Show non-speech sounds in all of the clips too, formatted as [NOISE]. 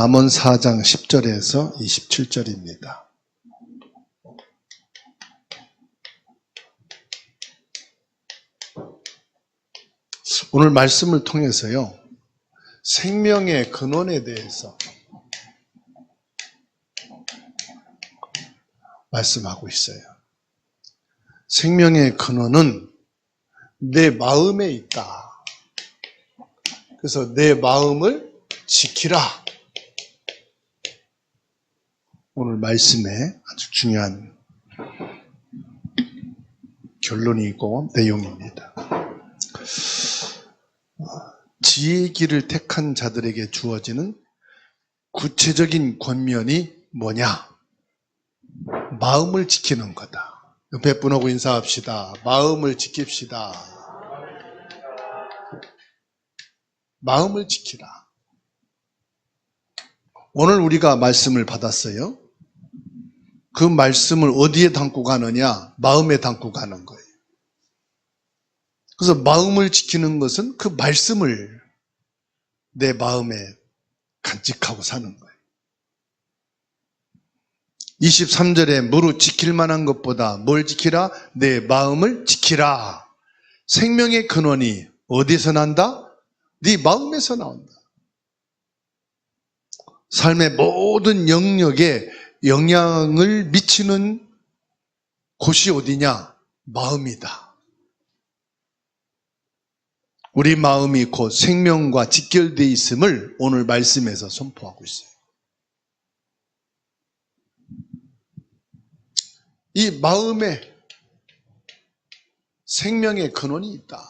잠언 4장 10절에서 27절입니다. 오늘 말씀을 통해서요. 생명의 근원에 대해서 말씀하고 있어요. 생명의 근원은 내 마음에 있다. 그래서 내 마음을 지키라. 오늘 말씀에 아주 중요한 결론이고 내용입니다. 지혜의 길을 택한 자들에게 주어지는 구체적인 권면이 뭐냐? 마음을 지키는 거다. 옆에 분하고 인사합시다. 마음을 지킵시다. 마음을 지키라. 오늘 우리가 말씀을 받았어요. 그 말씀을 어디에 담고 가느냐? 마음에 담고 가는 거예요. 그래서 마음을 지키는 것은 그 말씀을 내 마음에 간직하고 사는 거예요. 23절에 무릇 지킬 만한 것보다 뭘 지키라? 내 마음을 지키라. 생명의 근원이 어디서 난다? 네 마음에서 나온다. 삶의 모든 영역에 영향을 미치는 곳이 어디냐? 마음이다. 우리 마음이 곧 생명과 직결되어 있음을 오늘 말씀에서 선포하고 있어요. 이 마음에 생명의 근원이 있다.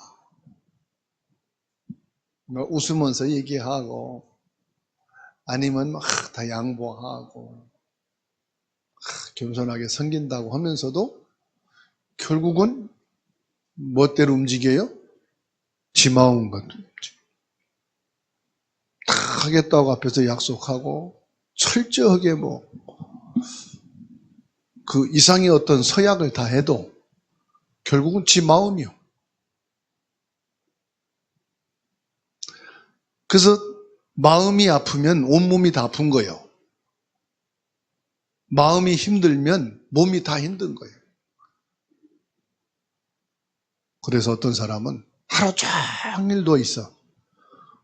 뭐 웃으면서 얘기하고 아니면 막 다 양보하고 겸손하게 섬긴다고 하면서도 결국은 멋대로 움직여요? 지 마음 같은 다 하겠다고 앞에서 약속하고 철저하게 뭐 그 이상의 어떤 서약을 다 해도 결국은 지 마음이요. 그래서 마음이 아프면 온몸이 다 아픈 거예요. 마음이 힘들면 몸이 다 힘든 거예요. 그래서 어떤 사람은 하루 종일 누워 있어.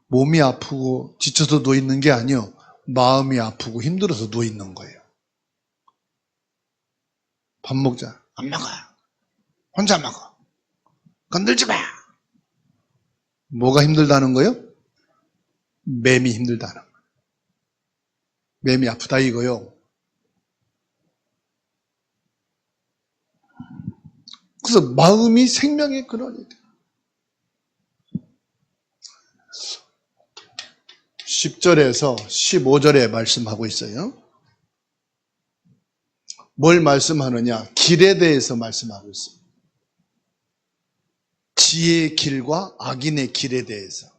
몸이 아프고 지쳐서 누워 있는 게 아니요. 마음이 아프고 힘들어서 누워 있는 거예요. 밥 먹자. 안 먹어. 혼자 먹어. 건들지 마. 뭐가 힘들다는 거요? 맴이 힘들다는 거예요. 맴이 아프다 이거요. 그래서 마음이 생명의 근원이 돼. 10절에서 15절에 말씀하고 있어요. 뭘 말씀하느냐? 길에 대해서 말씀하고 있어요. 지혜의 길과 악인의 길에 대해서.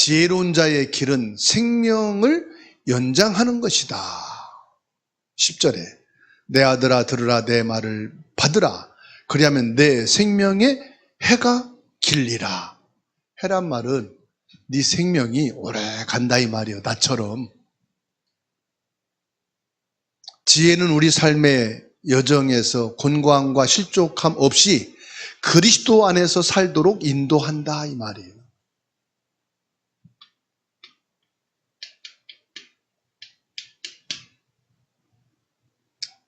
지혜로운 자의 길은 생명을 연장하는 것이다. 10절에 내 아들아 들으라 내 말을 받으라. 그리하면 내 생명의 해가 길리라. 해란 말은 네 생명이 오래 간다 이 말이요. 나처럼. 지혜는 우리 삶의 여정에서 곤고함과 실족함 없이 그리스도 안에서 살도록 인도한다 이 말이에요.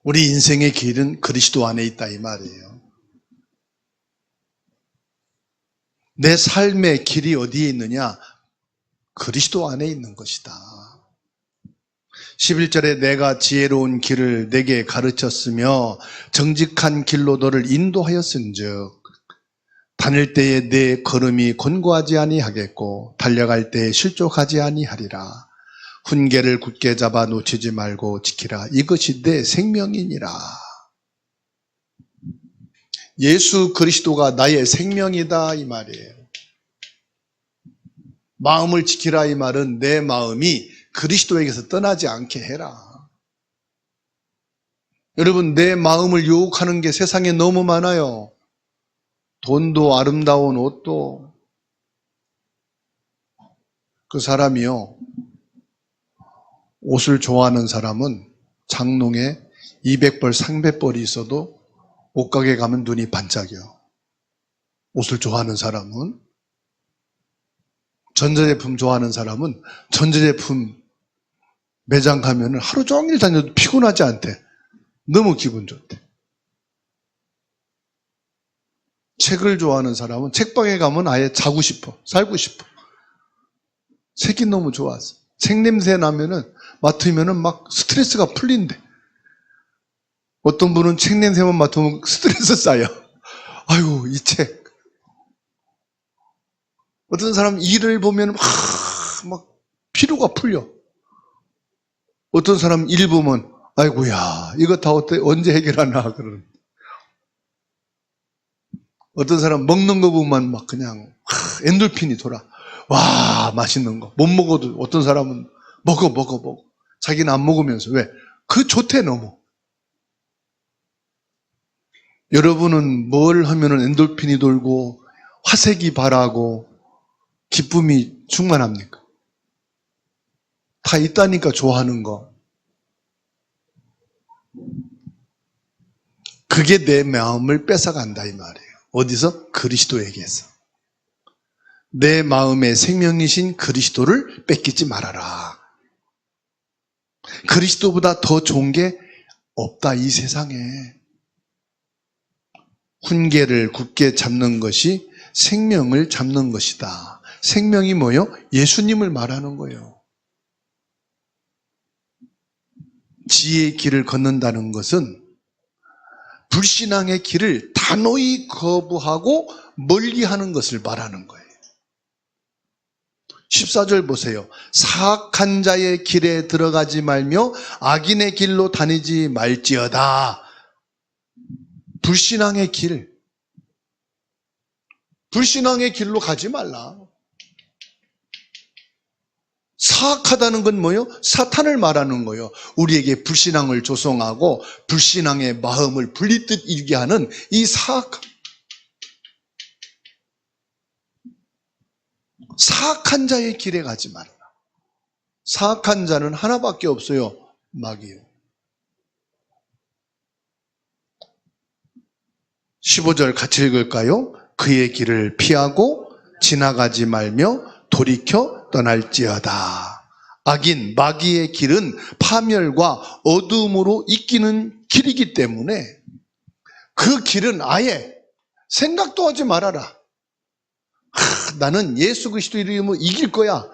우리 인생의 길은 그리스도 안에 있다 이 말이에요. 내 삶의 길이 어디에 있느냐? 그리스도 안에 있는 것이다. 11절에 내가 지혜로운 길을 내게 가르쳤으며 정직한 길로 너를 인도하였은즉 다닐 때에 내 걸음이 곤고하지 아니하겠고 달려갈 때에 실족하지 아니하리라. 훈계를 굳게 잡아 놓치지 말고 지키라. 이것이 내 생명이니라. 예수 그리스도가 나의 생명이다 이 말이에요. 마음을 지키라 이 말은 내 마음이 그리스도에게서 떠나지 않게 해라. 여러분 내 마음을 유혹하는 게 세상에 너무 많아요. 돈도 아름다운 옷도 그 사람이요 옷을 좋아하는 사람은 장롱에 200벌, 300벌이 있어도 옷가게 가면 눈이 반짝여. 옷을 좋아하는 사람은 전자제품 좋아하는 사람은 전자제품 매장 가면은 하루 종일 다녀도 피곤하지 않대. 너무 기분 좋대. 책을 좋아하는 사람은 책방에 가면 아예 자고 싶어. 살고 싶어. 책이 너무 좋아서. 책 냄새 나면은 맡으면은 막 스트레스가 풀린대. 어떤 분은 책 냄새만 맡으면 [LAUGHS] 스트레스 쌓여. 아유, 이 책. 어떤 사람 일을 보면 막, 막 피로가 풀려. 어떤 사람 일 보면 아이고야 이거 다 어때 언제 해결하나 그런. 어떤 사람 먹는 거 보면 막 그냥 하, 엔돌핀이 돌아. 와 맛있는 거 못 먹어도 어떤 사람은 먹어 먹어 먹어. 자기는 안 먹으면서 왜? 그 좋대 너무. 여러분은 뭘 하면은 엔돌핀이 돌고 화색이 바라고 기쁨이 충만합니까? 다 있다니까 좋아하는 거. 그게 내 마음을 뺏어간다 이 말이에요. 어디서? 그리스도에게서. 내 마음의 생명이신 그리스도를 뺏기지 말아라. 그리스도보다 더 좋은 게 없다 이 세상에. 훈계를 굳게 잡는 것이 생명을 잡는 것이다. 생명이 뭐요? 예수님을 말하는 거예요. 지혜의 길을 걷는다는 것은 불신앙의 길을 단호히 거부하고 멀리 하는 것을 말하는 거예요. 14절 보세요. 사악한 자의 길에 들어가지 말며 악인의 길로 다니지 말지어다. 불신앙의 길. 불신앙의 길로 가지 말라. 사악하다는 건 뭐요? 사탄을 말하는 거요. 우리에게 불신앙을 조성하고 불신앙의 마음을 분리듯 일게 하는 이 사악. 사악한 자의 길에 가지 말라. 사악한 자는 하나밖에 없어요. 마귀요. 15절 같이 읽을까요? 그의 길을 피하고 지나가지 말며 돌이켜 떠날지어다. 악인, 마귀의 길은 파멸과 어둠으로 이끼는 길이기 때문에 그 길은 아예 생각도 하지 말아라. 하, 나는 예수 그리스도 이름으로 이길 거야.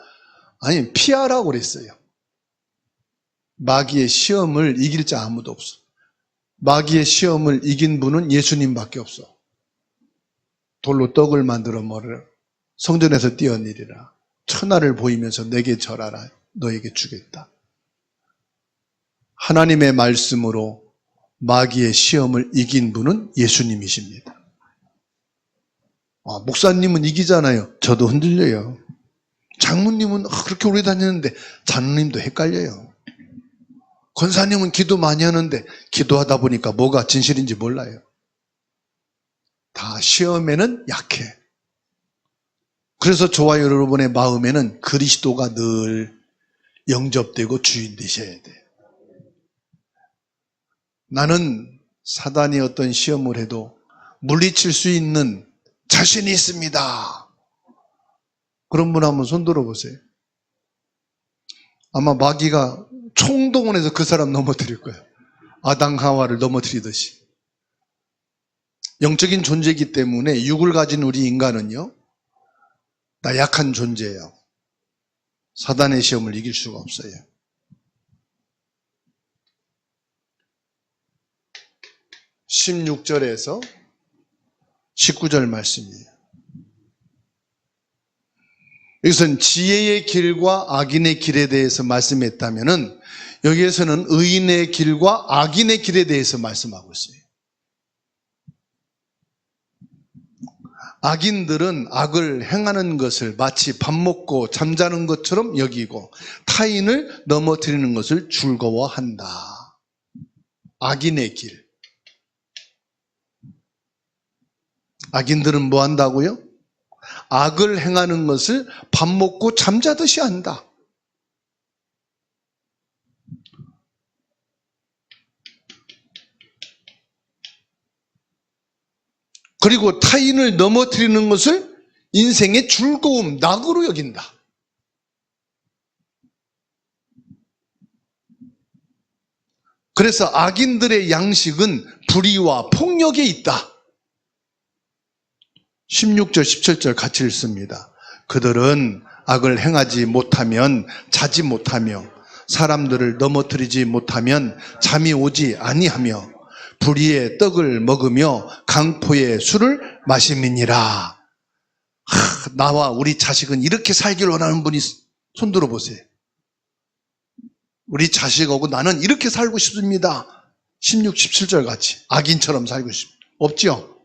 아니, 피하라고 그랬어요. 마귀의 시험을 이길 자 아무도 없어. 마귀의 시험을 이긴 분은 예수님밖에 없어. 돌로 떡을 만들어 뭐를 성전에서 뛰어내리라. 천하를 보이면서 내게 절하라. 너에게 주겠다. 하나님의 말씀으로 마귀의 시험을 이긴 분은 예수님이십니다. 아, 목사님은 이기잖아요. 저도 흔들려요. 장모님은 그렇게 오래 다녔는데 장모님도 헷갈려요. 권사님은 기도 많이 하는데 기도하다 보니까 뭐가 진실인지 몰라요. 다 시험에는 약해. 그래서 저와 여러분의 마음에는 그리스도가 늘 영접되고 주인 되셔야 돼. 나는 사단이 어떤 시험을 해도 물리칠 수 있는 자신이 있습니다. 그런 분 한번 손 들어보세요. 아마 마귀가 총동원해서 그 사람 넘어뜨릴 거예요. 아당 하와를 넘어뜨리듯이. 영적인 존재이기 때문에 육을 가진 우리 인간은요, 나 약한 존재예요. 사단의 시험을 이길 수가 없어요. 16절에서 19절 말씀이에요. 여기서는 지혜의 길과 악인의 길에 대해서 말씀했다면은 여기에서는 의인의 길과 악인의 길에 대해서 말씀하고 있어요. 악인들은 악을 행하는 것을 마치 밥 먹고 잠자는 것처럼 여기고 타인을 넘어뜨리는 것을 즐거워한다. 악인의 길. 악인들은 뭐 한다고요? 악을 행하는 것을 밥 먹고 잠자듯이 한다. 그리고 타인을 넘어뜨리는 것을 인생의 즐거움, 낙으로 여긴다. 그래서 악인들의 양식은 불의와 폭력에 있다. 16절, 17절 같이 읽습니다. 그들은 악을 행하지 못하면 자지 못하며 사람들을 넘어뜨리지 못하면 잠이 오지 아니하며 불의의 떡을 먹으며 강포의 술을 마심이니라. 하, 나와 우리 자식은 이렇게 살기를 원하는 분이 손 들어 보세요. 우리 자식하고 나는 이렇게 살고 싶습니다. 16, 17절 같이 악인처럼 살고 싶. 없죠?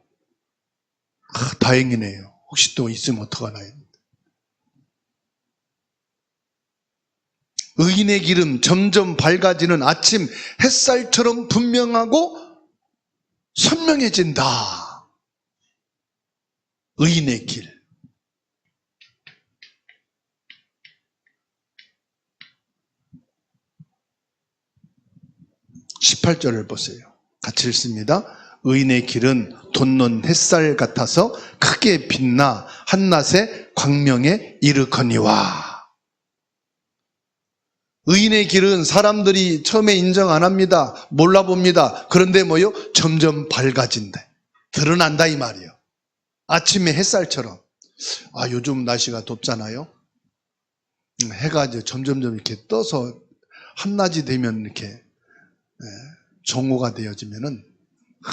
아, 다행이네요. 혹시 또 있으면 어떡하나요? 의인의 기름 점점 밝아지는 아침 햇살처럼 분명하고 선명해진다. 의인의 길. 십팔 절을 보세요. 같이 읽습니다. 의인의 길은 돋는 햇살 같아서 크게 빛나 한낮의 광명에 이르거니와. 의인의 길은 사람들이 처음에 인정 안 합니다. 몰라봅니다. 그런데 뭐요? 점점 밝아진다. 드러난다 이 말이에요. 아침에 햇살처럼. 아, 요즘 날씨가 덥잖아요. 음, 해가 이제 점점점 이렇게 떠서 한낮이 되면 이렇게 예, 정오가 되어지면은 아,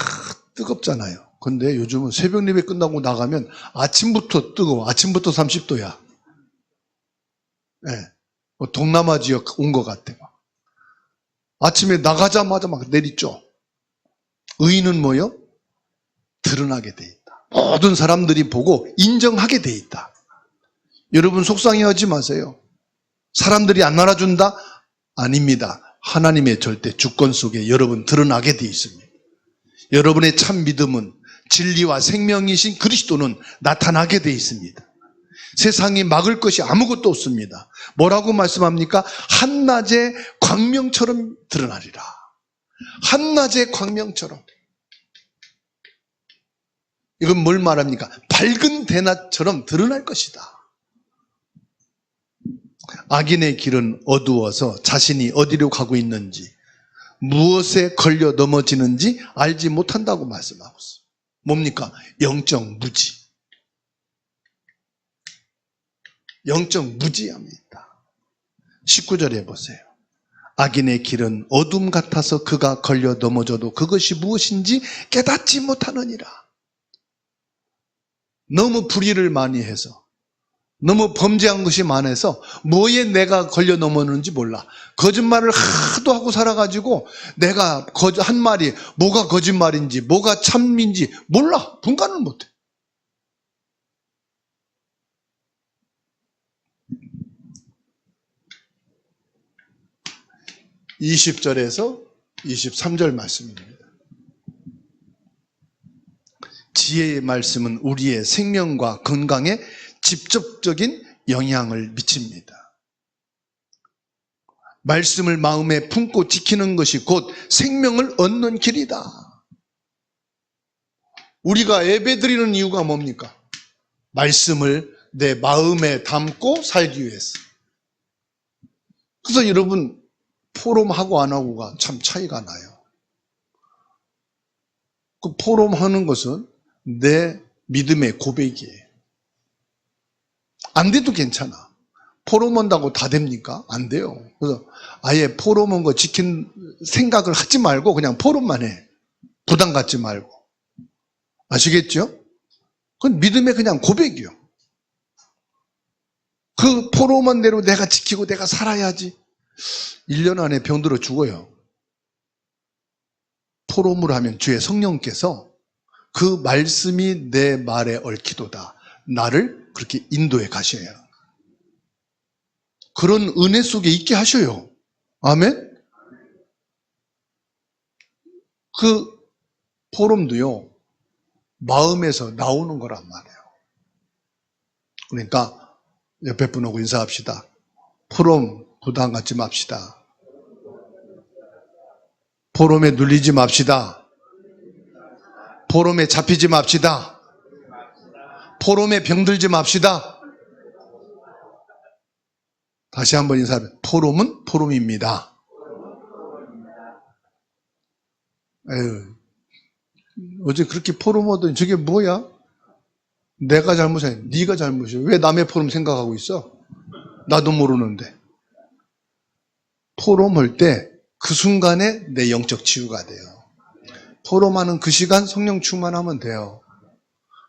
뜨겁잖아요. 근데 요즘은 새벽 예배 끝나고 나가면 아침부터 뜨거워. 아침부터 30도야. 예. 뭐 동남아 지역 온 것 같아. 막. 아침에 나가자마자 막 내리죠. 의인은 뭐요? 드러나게 돼 있다. 모든 사람들이 보고 인정하게 돼 있다. 여러분 속상해하지 마세요. 사람들이 안 알아준다? 아닙니다. 하나님의 절대 주권 속에 여러분 드러나게 돼 있습니다. 여러분의 참 믿음은 진리와 생명이신 그리스도는 나타나게 돼 있습니다. 세상이 막을 것이 아무것도 없습니다. 뭐라고 말씀합니까? 한낮의 광명처럼 드러나리라. 한낮의 광명처럼. 이건 뭘 말합니까? 밝은 대낮처럼 드러날 것이다. 악인의 길은 어두워서 자신이 어디로 가고 있는지, 무엇에 걸려 넘어지는지 알지 못한다고 말씀하고 있어요. 뭡니까? 영적 무지. 영적 무지함이다. 19절에 보세요. 악인의 길은 어둠 같아서 그가 걸려 넘어져도 그것이 무엇인지 깨닫지 못하느니라. 너무 불의를 많이 해서 너무 범죄한 것이 많아서 뭐에 내가 걸려 넘어는지 몰라. 거짓말을 하도 하고 살아가지고 내가 한 말이 뭐가 거짓말인지 뭐가 참인지 몰라. 분간을 못해. 20절에서 23절 말씀입니다. 지혜의 말씀은 우리의 생명과 건강에 직접적인 영향을 미칩니다. 말씀을 마음에 품고 지키는 것이 곧 생명을 얻는 길이다. 우리가 예배 드리는 이유가 뭡니까? 말씀을 내 마음에 담고 살기 위해서. 그래서 여러분, 포럼하고 안 하고가 참 차이가 나요. 그 포럼하는 것은 내 믿음의 고백이에요. 안 돼도 괜찮아. 포럼 한다고 다 됩니까? 안 돼요. 그래서 아예 포럼 한거 지킨 생각을 하지 말고 그냥 포럼만 해. 부담 갖지 말고. 아시겠죠? 그건 믿음의 그냥 고백이요. 그 포럼한 대로 내가 지키고 내가 살아야지. 1년 안에 병들어 죽어요. 포럼을 하면 주의 성령께서 그 말씀이 내 말에 얽히도다. 나를 그렇게 인도해 가셔요. 그런 은혜 속에 있게 하셔요. 아멘? 그 포럼도요, 마음에서 나오는 거란 말이에요. 그러니까 옆에 분하고 인사합시다. 포럼 부담 갖지 맙시다. 포럼에 눌리지 맙시다. 포럼에 잡히지 맙시다. 포럼에 병들지 맙시다. 다시 한번 인사해. 포럼은 포럼입니다. 에휴, 어제 그렇게 포럼 하더니 저게 뭐야? 내가 잘못해. 네가 잘못이야. 왜 남의 포럼 생각하고 있어? 나도 모르는데. 포럼할 때 그 순간에 내 영적 치유가 돼요. 포럼하는 그 시간 성령 충만하면 돼요.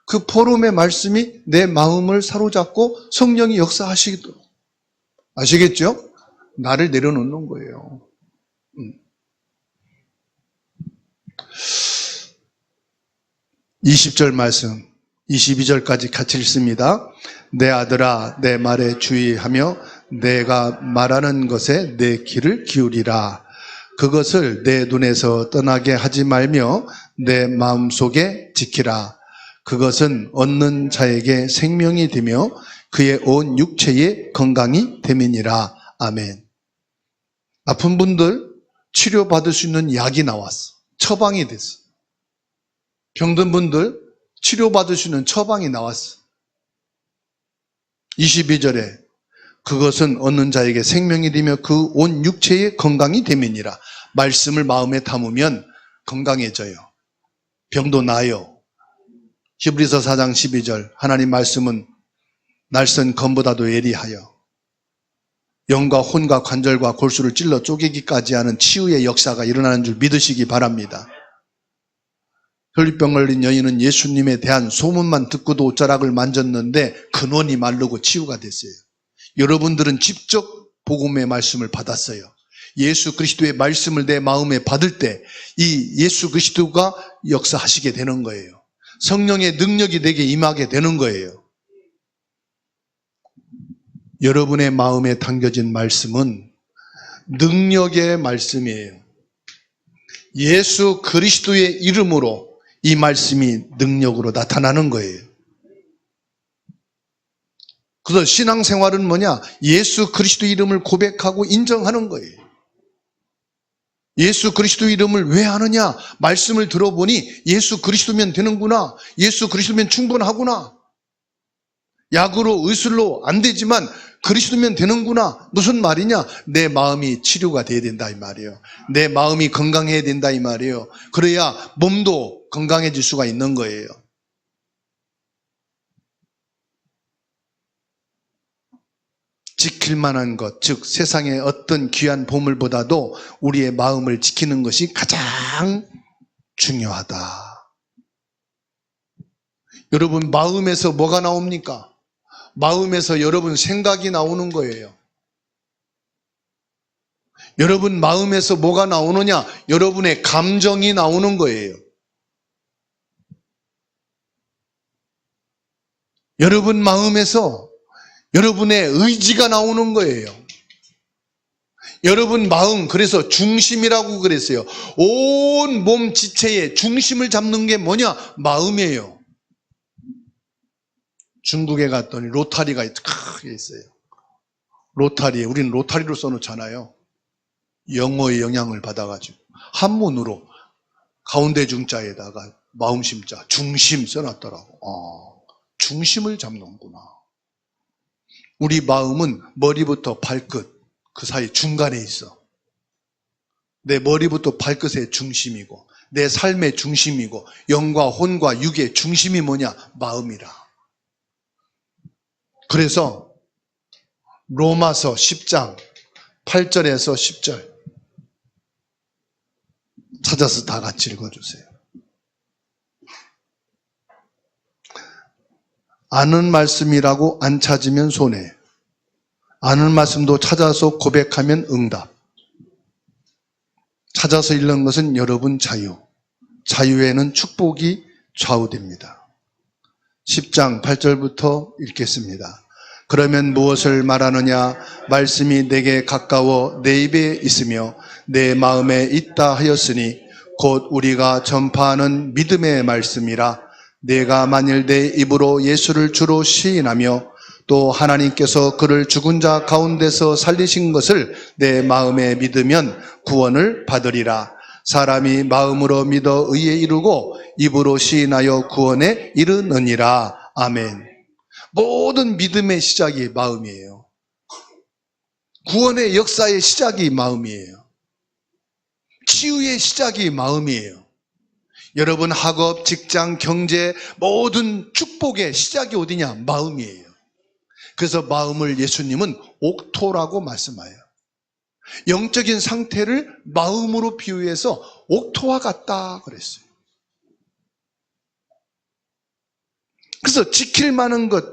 그 포럼의 말씀이 내 마음을 사로잡고 성령이 역사하시도록. 아시겠죠? 나를 내려놓는 거예요. 음. 20절 말씀, 22절까지 같이 읽습니다. 내 아들아, 내 말에 주의하며 내가 말하는 것에 내 귀를 기울이라. 그것을 내 눈에서 떠나게 하지 말며 내 마음 속에 지키라. 그것은 얻는 자에게 생명이 되며 그의 온 육체의 건강이 됨이니라. 아멘. 아픈 분들 치료받을 수 있는 약이 나왔어. 처방이 됐어. 병든 분들 치료받을 수 있는 처방이 나왔어. 22절에 그것은 얻는 자에게 생명이 되며 그 온 육체의 건강이 됨이니라. 말씀을 마음에 담으면 건강해져요. 병도 나요. 히브리서 4장 12절 하나님 말씀은 날선 검보다도 예리하여 영과 혼과 관절과 골수를 찔러 쪼개기까지 하는 치유의 역사가 일어나는 줄 믿으시기 바랍니다. 혈류병 걸린 여인은 예수님에 대한 소문만 듣고도 옷자락을 만졌는데 근원이 마르고 치유가 됐어요. 여러분들은 직접 복음의 말씀을 받았어요. 예수 그리스도의 말씀을 내 마음에 받을 때 이 예수 그리스도가 역사하시게 되는 거예요. 성령의 능력이 내게 임하게 되는 거예요. 여러분의 마음에 담겨진 말씀은 능력의 말씀이에요. 예수 그리스도의 이름으로 이 말씀이 능력으로 나타나는 거예요. 그래서 신앙생활은 뭐냐? 예수 그리스도 이름을 고백하고 인정하는 거예요. 예수 그리스도 이름을 왜 하느냐? 말씀을 들어보니 예수 그리스도면 되는구나. 예수 그리스도면 충분하구나. 약으로 의술로 안 되지만 그리스도면 되는구나. 무슨 말이냐? 내 마음이 치료가 돼야 된다 이 말이에요. 내 마음이 건강해야 된다 이 말이에요. 그래야 몸도 건강해질 수가 있는 거예요. 지킬 만한 것, 즉 세상의 어떤 귀한 보물보다도 우리의 마음을 지키는 것이 가장 중요하다. 여러분 마음에서 뭐가 나옵니까? 마음에서 여러분 생각이 나오는 거예요. 여러분 마음에서 뭐가 나오느냐? 여러분의 감정이 나오는 거예요. 여러분 마음에서 여러분의 의지가 나오는 거예요. 여러분 마음, 그래서 중심이라고 그랬어요. 온 몸 지체의 중심을 잡는 게 뭐냐? 마음이에요. 중국에 갔더니 로타리가 크게 있어요. 로타리에, 우리는 로타리로 써놓잖아요. 영어의 영향을 받아가지고. 한문으로 가운데 중자에다가 마음심자, 중심 써놨더라고. 아, 중심을 잡는구나. 우리 마음은 머리부터 발끝, 그 사이 중간에 있어. 내 머리부터 발끝의 중심이고, 내 삶의 중심이고, 영과 혼과 육의 중심이 뭐냐? 마음이라. 그래서 로마서 10장 8절에서 10절 찾아서 다 같이 읽어주세요. 아는 말씀이라고 안 찾으면 손해. 아는 말씀도 찾아서 고백하면 응답. 찾아서 읽는 것은 여러분 자유. 자유에는 축복이 좌우됩니다. 10장 8절부터 읽겠습니다. 그러면 무엇을 말하느냐? 말씀이 내게 가까워 내 입에 있으며 내 마음에 있다 하였으니 곧 우리가 전파하는 믿음의 말씀이라 내가 만일 내 입으로 예수를 주로 시인하며 또 하나님께서 그를 죽은 자 가운데서 살리신 것을 내 마음에 믿으면 구원을 받으리라. 사람이 마음으로 믿어 의에 이르고 입으로 시인하여 구원에 이르느니라. 아멘. 모든 믿음의 시작이 마음이에요. 구원의 역사의 시작이 마음이에요. 치유의 시작이 마음이에요. 여러분 학업, 직장, 경제 모든 축복의 시작이 어디냐? 마음이에요. 그래서 마음을 예수님은 옥토라고 말씀하여요. 영적인 상태를 마음으로 비유해서 옥토와 같다 그랬어요. 그래서 지킬 만한 것,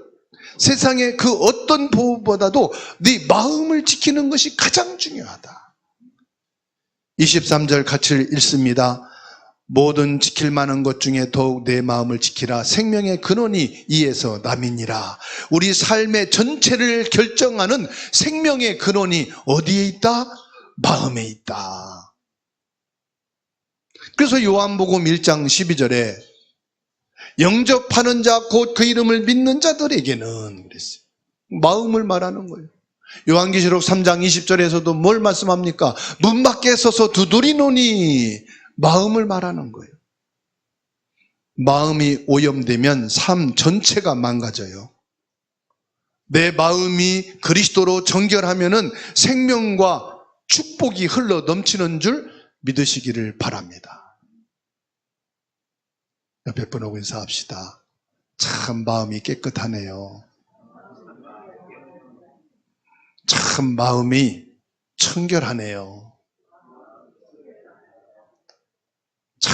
세상의 그 어떤 보호보다도 네 마음을 지키는 것이 가장 중요하다. 23절 같이 읽습니다. 모든 지킬 만한 것 중에 더욱 내 마음을 지키라. 생명의 근원이 이에서 남이니라. 우리 삶의 전체를 결정하는 생명의 근원이 어디에 있다? 마음에 있다. 그래서 요한복음 1장 12절에 영접하는 자 곧 그 이름을 믿는 자들에게는 그랬어요. 마음을 말하는 거예요. 요한계시록 3장 20절에서도 뭘 말씀합니까? 문 밖에 서서 두드리노니 마음을 말하는 거예요. 마음이 오염되면 삶 전체가 망가져요. 내 마음이 그리스도로 정결하면은 생명과 축복이 흘러 넘치는 줄 믿으시기를 바랍니다. 옆에 분하고 인사합시다. 참 마음이 깨끗하네요. 참 마음이 청결하네요.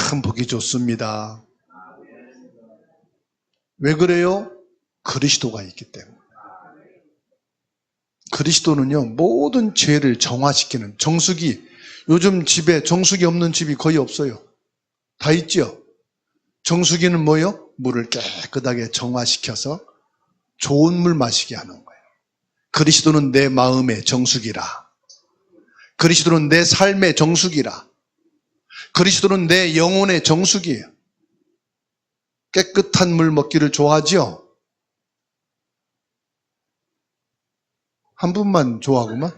참 보기 좋습니다. 왜 그래요? 그리스도가 있기 때문에. 그리스도는요, 모든 죄를 정화시키는 정수기. 요즘 집에 정수기 없는 집이 거의 없어요. 다 있죠? 정수기는 뭐요? 물을 깨끗하게 정화시켜서 좋은 물 마시게 하는 거예요. 그리스도는 내 마음의 정수기라. 그리스도는 내 삶의 정수기라. 그리스도는 내 영혼의 정수기예요. 깨끗한 물 먹기를 좋아하지요? 한 분만 좋아하구만.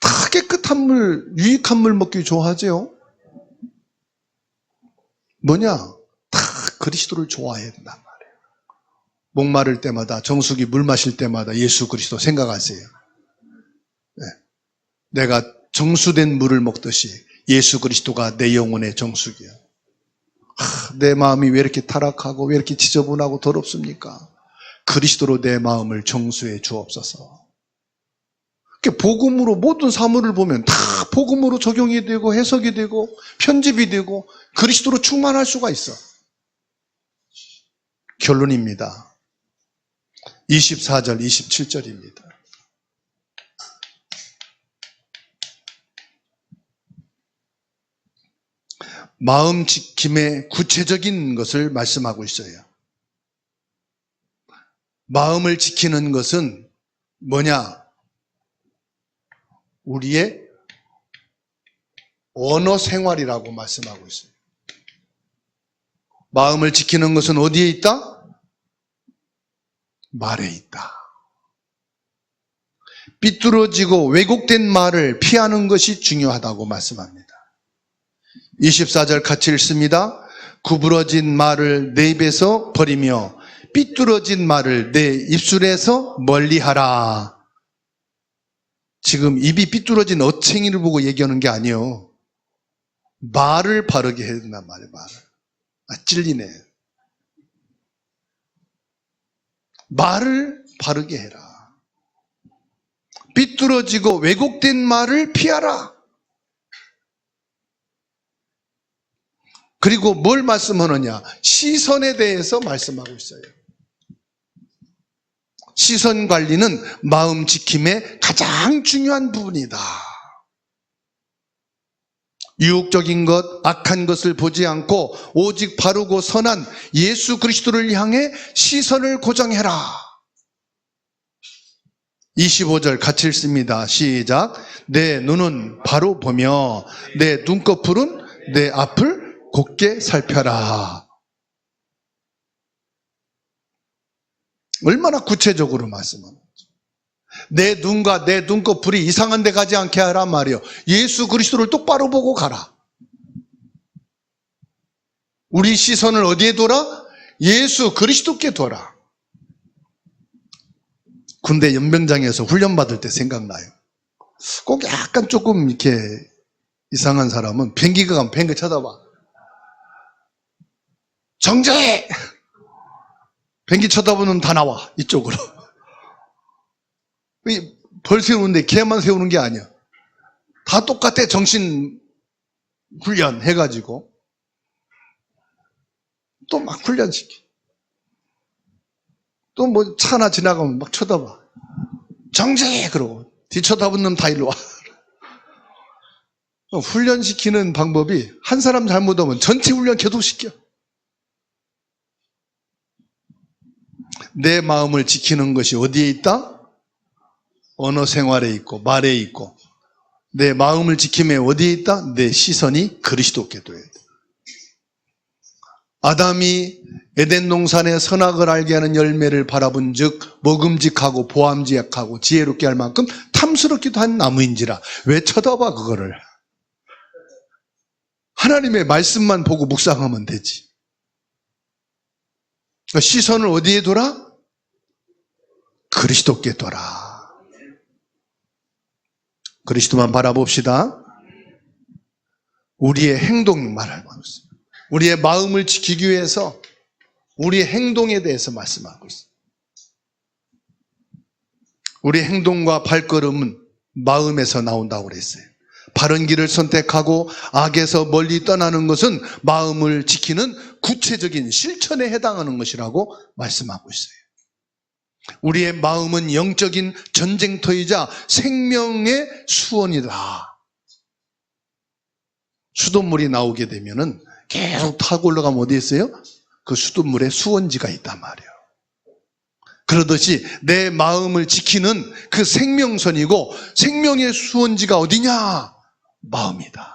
다 깨끗한 물, 유익한 물 먹기 좋아하지요? 뭐냐? 다 그리스도를 좋아해야 된단 말이에요. 목마를 때마다, 정수기 물 마실 때마다 예수 그리스도 생각하세요. 네. 내가 정수된 물을 먹듯이 예수 그리스도가 내 영혼의 정수기야. 하, 내 마음이 왜 이렇게 타락하고 왜 이렇게 지저분하고 더럽습니까? 그리스도로 내 마음을 정수해 주옵소서. 이렇게 복음으로 모든 사물을 보면 다 복음으로 적용이 되고 해석이 되고 편집이 되고 그리스도로 충만할 수가 있어. 결론입니다. 24절, 27절입니다. 마음 지킴의 구체적인 것을 말씀하고 있어요. 마음을 지키는 것은 뭐냐? 우리의 언어 생활이라고 말씀하고 있어요. 마음을 지키는 것은 어디에 있다? 말에 있다. 삐뚤어지고 왜곡된 말을 피하는 것이 중요하다고 말씀합니다. 24절 같이 읽습니다. 구부러진 말을 내 입에서 버리며 삐뚤어진 말을 내 입술에서 멀리하라. 지금 입이 삐뚤어진 어챙이를 보고 얘기하는 게 아니에요. 말을 바르게 해야 된단 말이에요, 말을. 아, 찔리네. 말을 바르게 해라. 삐뚤어지고 왜곡된 말을 피하라. 그리고 뭘 말씀하느냐? 시선에 대해서 말씀하고 있어요. 시선 관리는 마음 지킴의 가장 중요한 부분이다. 유혹적인 것, 악한 것을 보지 않고 오직 바르고 선한 예수 그리스도를 향해 시선을 고정해라. 25절 같이 읽습니다. 시작. 내 눈은 바로 보며 내 눈꺼풀은 내 앞을 곱게 살펴라. 얼마나 구체적으로 말씀합니다. 내 눈과 내 눈꺼풀이 이상한 데 가지 않게 하란 말이요. 예수 그리스도를 똑바로 보고 가라. 우리 시선을 어디에 둬라? 예수 그리스도께 둬라. 군대 연병장에서 훈련받을 때 생각나요. 꼭 약간 조금 이렇게 이상한 사람은 비행기가 가면 비행기 쳐다봐. 정정해! 비행기 쳐다보면 다 나와, 이쪽으로. 이벌 세우는데 걔만 세우는 게 아니야. 다 똑같아, 정신 훈련 해가지고. 또 막 훈련시켜. 또뭐 차 하나 지나가면 막 쳐다봐. 정정해! 그러고. 뒤쳐다본 놈 다 일로 와. 훈련시키는 방법이 한 사람 잘못하면 전체 훈련 계속 시켜. 내 마음을 지키는 것이 어디에 있다? 언어 생활에 있고 말에 있고 내 마음을 지킴에 어디에 있다? 내 시선이 그리스도께 둬야 돼. 아담이 에덴 동산의 선악을 알게 하는 열매를 바라본 즉 먹음직하고 보암직하고 지혜롭게 할 만큼 탐스럽기도 한 나무인지라 왜 쳐다봐 그거를 하나님의 말씀만 보고 묵상하면 되지 그러니까 시선을 어디에 둬라? 그리스도께 둬라 그리스도만 바라봅시다 우리의 행동 말하고 있습니다 우리의 마음을 지키기 위해서 우리의 행동에 대해서 말씀하고 있습니다. 우리 행동과 발걸음은 마음에서 나온다고 그랬어요. 바른 길을 선택하고 악에서 멀리 떠나는 것은 마음을 지키는 구체적인 실천에 해당하는 것이라고 말씀하고 있어요. 우리의 마음은 영적인 전쟁터이자 생명의 수원이다. 수돗물이 나오게 되면은 계속 타고 올라가면 어디 있어요? 그 수돗물에 수원지가 있단 말이에요. 그러듯이 내 마음을 지키는 그 생명선이고 생명의 수원지가 어디냐? 마음이다.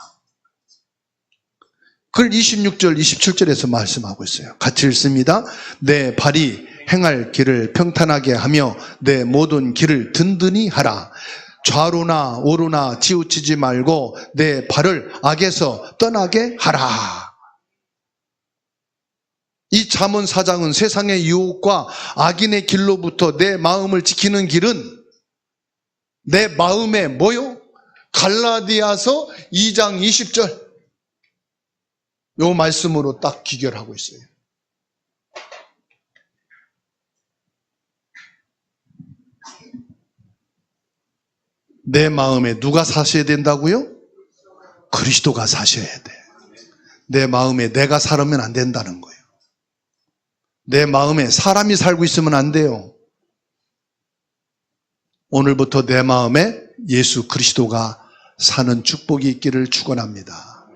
그걸 26절, 27절에서 말씀하고 있어요. 같이 읽습니다. 내 발이 행할 길을 평탄하게 하며 내 모든 길을 든든히 하라. 좌로나 오로나 치우치지 말고 내 발을 악에서 떠나게 하라. 이 잠언 사장은 세상의 유혹과 악인의 길로부터 내 마음을 지키는 길은 내 마음에 뭐요? 갈라디아서 2장 20절 요 말씀으로 딱 기결하고 있어요. 내 마음에 누가 사셔야 된다고요? 그리스도가 사셔야 돼. 내 마음에 내가 살으면 안 된다는 거예요. 내 마음에 사람이 살고 있으면 안 돼요. 오늘부터 내 마음에 예수 그리스도가 사는 축복이 있기를 축원합니다.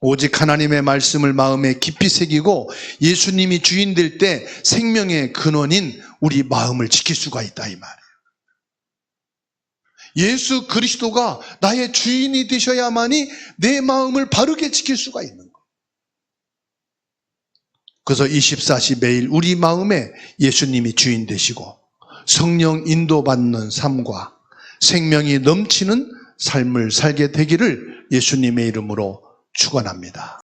오직 하나님의 말씀을 마음에 깊이 새기고 예수님이 주인 될 때 생명의 근원인 우리 마음을 지킬 수가 있다 이 말이에요. 예수 그리스도가 나의 주인이 되셔야만이 내 마음을 바르게 지킬 수가 있는 거예요. 그래서 24시 매일 우리 마음에 예수님이 주인 되시고 성령 인도받는 삶과 생명이 넘치는 삶을 살게 되기를 예수님의 이름으로 축원합니다.